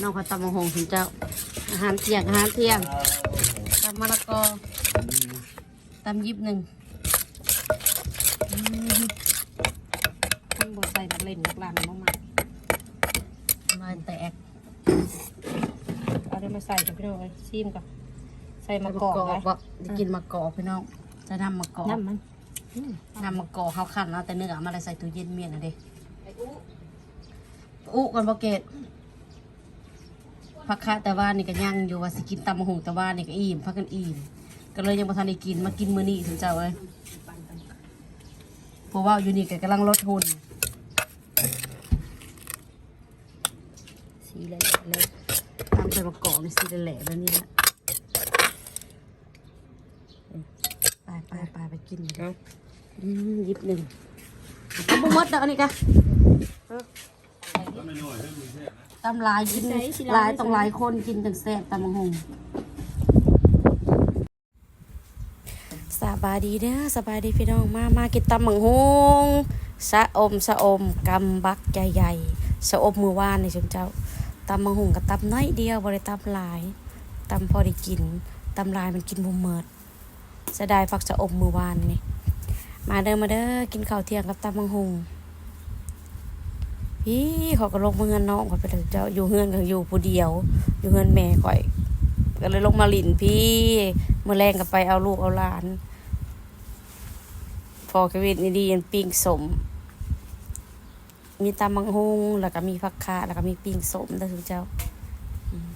น้องเขาตำมะฮงถึงเจ้า อาหารเที่ยงอาหารเที่ยงตำมะละกอตำยิบหนึ่งอืมต้องบดใส่นักเล่นนักลันมากๆลายแตกเอาได้มาใส่กับพี่น้องเลยชิมกับใส่มะมะกกออกกไว้ว่าจะกินมะกอกพี่น้อง จะนำมะกอกน้ำมันนำมะกอกเขาขันเอาแต่เนื้อมาอะไรใส่ตู้เย็นเมียนอะเด้อุก่อนบอเกต พักคะแต่ว่านี่ก็ยังอยู่ว่าสิกินตำมะฮงแต่ว่านี่ก็อิ่มพักกันอิ่มก็เลยยังบ่ทันได้กินมากินมื้อนี้ถึงเจ้าเอ้ยเพราะว่าอยู่นี่ก็กำลังลดทุนสีเลยเลยตำใส่มะกอกนี่สิแหละๆแล้วนี่ละไปไปไปไปกินเลยเอาอืมหยิบหนึ่งเอาบุมดเด้ออันนี้กะ ตำลายกินลายต้องหลายคนกินจังแซ่บตำมะฮงสบายดีเด้อสบายดีพี่น้องมามากินตำหมังฮงสะอมสะอมกำบักใหญ่ๆสะอมมือว่านนี่ชมเจ้าตำหมังฮงกับตำน้อยเดียวบริตำหลายตำพอได้กินตำลายมันกินบุมเมิดเสียดายฟักสะอมมือวานนี่มาเด้อมาเด้อกินข้าวเที่ยงกับตำหมังฮง พี่เขาก็ลงมาเงินน้องเขาไปเลยเจ้าอยู่เฮือนกันอยู่ผู้เดียว อยู่เฮือนแม่ก่อย ก็เลยลงมาหลินพี่เมื่อแรงก็ไปเอาลูกเอาหลานพอเควิดนี่ดียันปิ้งสม มีตำมังฮุงแล้วก็มีผักคะแล้วก็มีปิ้งสมเด้อทุกเจ้าอืม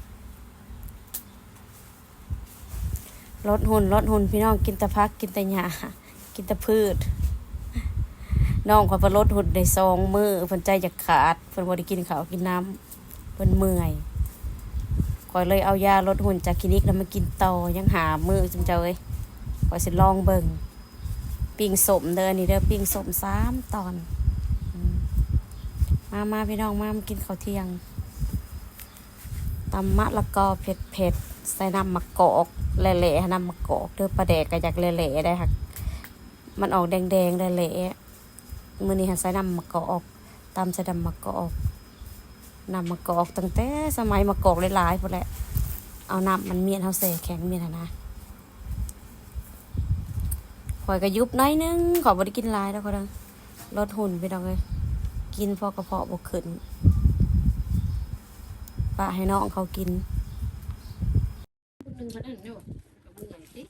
ลดหุ่นลดหุ่นพี่น้องกินแต่พักกินแต่หญ้ากินแต่พืช น้องขอยไปลดหุ่นได้สองมือเพิ่นใจจะขาดเพิ่นบ่ได้กินข้าวกินน้ำเพิ่นเมื่อยข่อยเลยเอายาลดหุ่นจากคลินิกแล้วมากินต่อยังหามือจังเจ้าเอ้ยข่อยสิลองเบิ่งปิ้งสมเด้อนี่เด้อปิ้งสมสามตอน มามาพี่น้องมามากินข้าวเที่ยงตำมะละกอเผ็ดเผ็ดใส่น้ำมะกอกแหล่ๆน้ำมะกอกเด้อปลาแดกก็อยากแหล่ๆได้ค่ะมันออกแดงๆแหล่ๆ มือนี้หันใส่นำมะกอกตำใส่น้ำมะกอกนำมากอกตั้งแต่สมัยมากอกหลายๆพอแหละเอาน้ำมันเมียนเขาเสแข็งเมียนนะขอยก็ยุบน้อยนึงขอบริกินลายแล้วก็ดังลดหุ่นไปดอกเลยกินพอกระเพาะบกขึ้นปะให้น้องเขากิน หนึ่งคนนั้นอยู่กับมือไหนสิ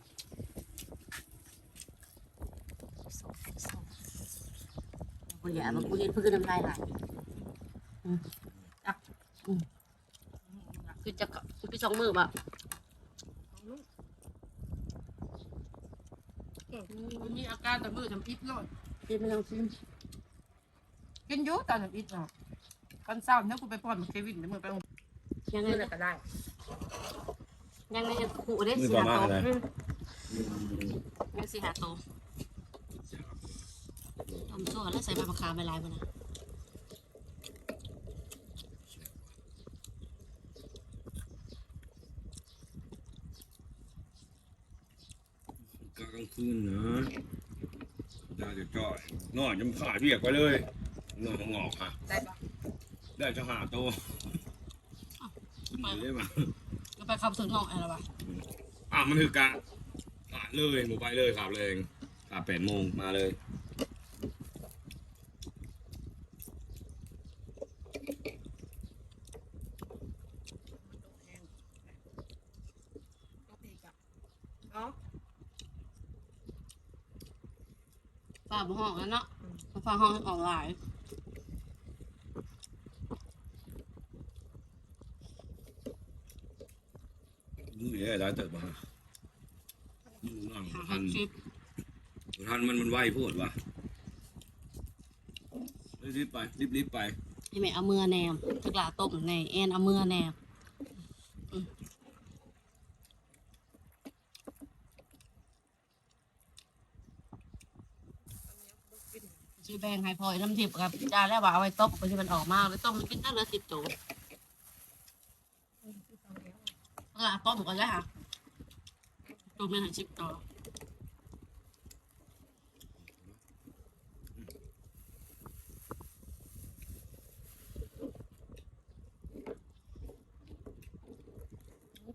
คนอย่ามากูเห็นเพื่อนน้ำลายไหลอืมอะอืมคือจะกับคือสองมือบ่มีอาการแต่มือทำอิดเลยกินไม่ต้องกินกินอยุ่ตอนทำอิดเนาะกันเศร้าเนี่ยกูไปป้อนมันเควินเดี๋ยวมือไปลงยังไงมือก็ได้ยังไงขู่ได้มือสี่ประหามาณโตอะไรยังสี่หาโต ทำส่วนแล้วใส่ใบมะขามไปลายมันนะกลางคืนนะยาจะจอดนอนยังผ่าเรียกไปเลยนอนงอกค่ะได้ปะได้จะหาตัวมีได้ปะก็ไปขับถึงน้องอะไรวะอะมันคือกะผ่าเลยหมูไปเลยขับเลยขับแปดโมงมาเลย ฝ่าบห้องแล้วเนาะฝ่าห้องออนไลน์มือเนี่ยได้เติบมามือนั่งหาทันคลิปทันมันมันไหวพูดวะรีบๆไปรีบๆไปให้แม่เอามือแนมตะกลาต้มในแอนเอามือแนมอืม แบ่งให้พลอยน้ำทิพย์กับจานแล้วว่าเอาไว้ต้มไปที่มันออกมาแล้วต้มมันกินได้เลยสิบตัวกต้มก่อนเลยค่ะต้มไม่ถึงสิบตัว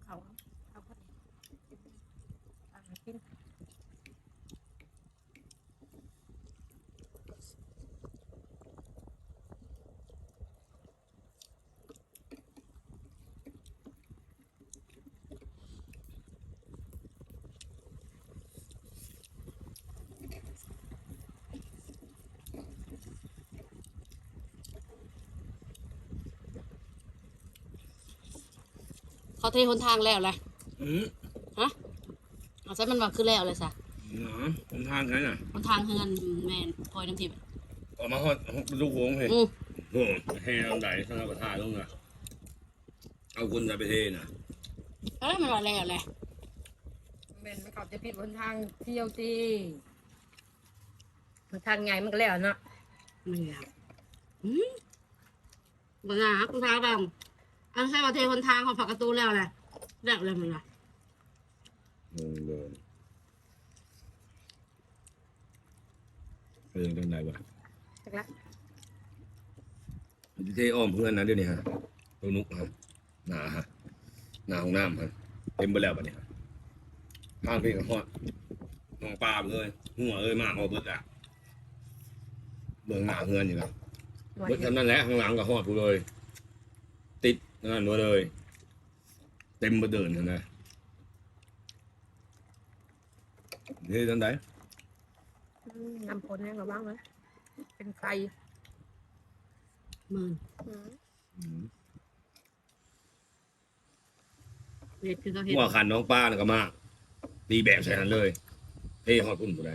เขาเคน ทหนทางแล้วแหละอืมเอาใช้มันว่าคือแล้วเลยซะหนามันทางไงน่ะหนทางเฮือนแม่นพลอยน้ำทิพย์ออกมาฮอดดูโค้งเฮ้ยอือโอ้เฮ้ลำไดสำหรับประทานลงนะเอาคุณจะไปเทนะแล้วมันว่าแล้วแหละเมนไม่เขาจะผิดบนทางเที่ยวจีมันทางไงมันก็แล้วเนาะไม่แล้วอืมบังอาคุณทางดำ อันใช่ว่าเทหนทางของผักกระตูแล้วแหละแล้วเลยมันว่างงเลยเป็นยังไงวะจักละมันจะเทอ้อมเพื่อนนะเดี๋ยวนี้ฮะตัวนุกฮะหนาฮะหนาของน้ำฮะเต็มไปแล้วปะเนี่ยข้างเพลงกับฮอดน้องปลาเลยหัวเอ้ยมากเอาเบิดอะเบื้องหน้าเฮือนอยู่แล้ววันเบิดเดียวทำนั่นแหละข้างหลังกับฮอดกูเลย ติด นั่นมาเลย เต็มมาเดินนะนะเฮ้ยทันใดอืมน้ำพลเนี่ยระวังนะเป็นไฟมืออืมอืมเด็ดคือเขาเห็นหัวขันน้องป้าน่ะก็มากตีแบบใส่หันเลยเฮ้ยฮอดอุ่นกูได้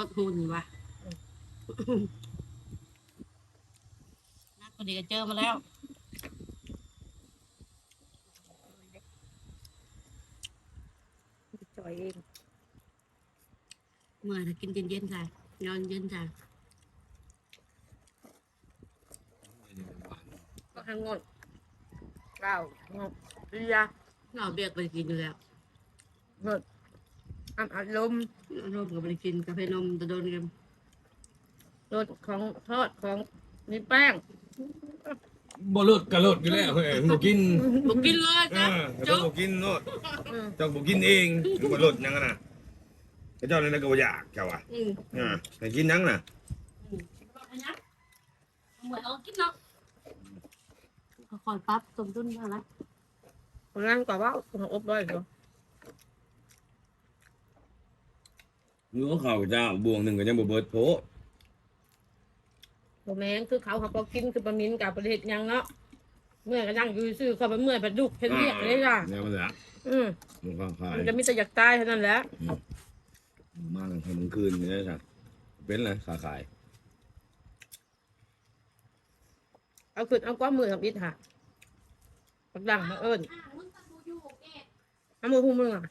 รถหุ่นว่ะนักพอดีก็เจอมาแล้วจ่อยเองเมื่อยถ้ากินเย็นๆใส่นอนเย็นใส่ก็ทางงดเก้างดเรียเราเบียกไปกินอยู่แล้วงด อัอัดลมร่วมกับไปกินกาแฟนมตะโดนกันรสของทอดของมีแป้งบ่เลิศกะเลิศอยู่แล้วเฮ้ยบ่กินบอกกินเลยเอจ้ะอจุ๊เจ้าบบ่กินโนดอืมเจ้าบ่กินเองบ่เลิศหยังอะน่ะเจ้านั่นนะก็บ่อยากเจ้าอะอืมอ่าให้กินหยังน่ะอืมเอาเนี้ยเหมือนเอากินเนาะคอยปั๊บสมดุลมาละคนนั้นก็ว่าของอบไว้เหรอ มื้อข้าวเจ้าบวงหนึงก็ยังบ่เบิดโพโมแมงคือเขาเขาก็กินคือบะหมินกับประเทศยังเนาะเมื่อยก็นั่งอยู่ซื่อเขาไปเมื่อยไปดุกเห็นเรียกเลยจ้ะแนวมันละอืมมันก็ขายมันจะมีแต่อยากตายเท่านั้นแหละมาทางมื้อคืนนี่ได้จ้ะเป็นไรขาขายเอาขึ้นเอาก้อนมือทำอิฐค่ะปักดังมาเอิญอ่ามึงตัดดูอยู่เอ๊ะเอามือหุ้มมืออะ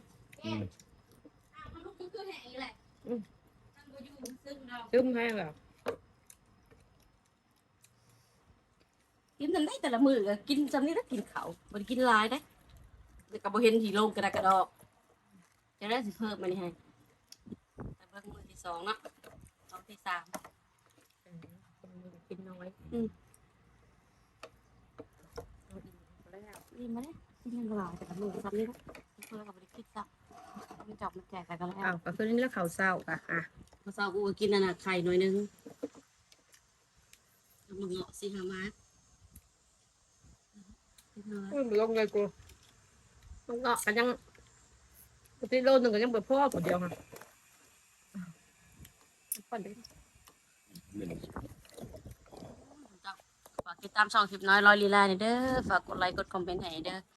ซึมให้แบบกินจำได้แต่ละมือก็กินจำนี้แล้วกินเขาบไดกินลายได้แต่กับเห็นที่ลงกระดากระดอกจะได้สิเพิ่มมานี่ให้แต่เบิ่งมือที่สองเนาะสองที่สามกินน้อยอืมเอาอีกแล้วนี่มาเนี่ยกินยังหลายแต่ละมือซ้ำนี่นะเพื่อนกับบริคิดซ้ำ มันจับมันแจกแต่ก็แล้วอ้าวก็คือนี่แล้วเขาวเศร้าอะอะพอเช้ากูก็กินนั่นน่ะไข่หน่อยนึงแล้วมึงเงาะสิหามากินเลยอืมลงเลยกูมันก็กันยังปกติโลหนึ่งก็ยังเปิดพ่อคนเดียวค่ะก่อนดิฝากติดตามช่องคลิปน้อยร้อยลีลาเนี่ยเด้อ ฝากกดไลค์กดคอมเมนต์ให้เด้อ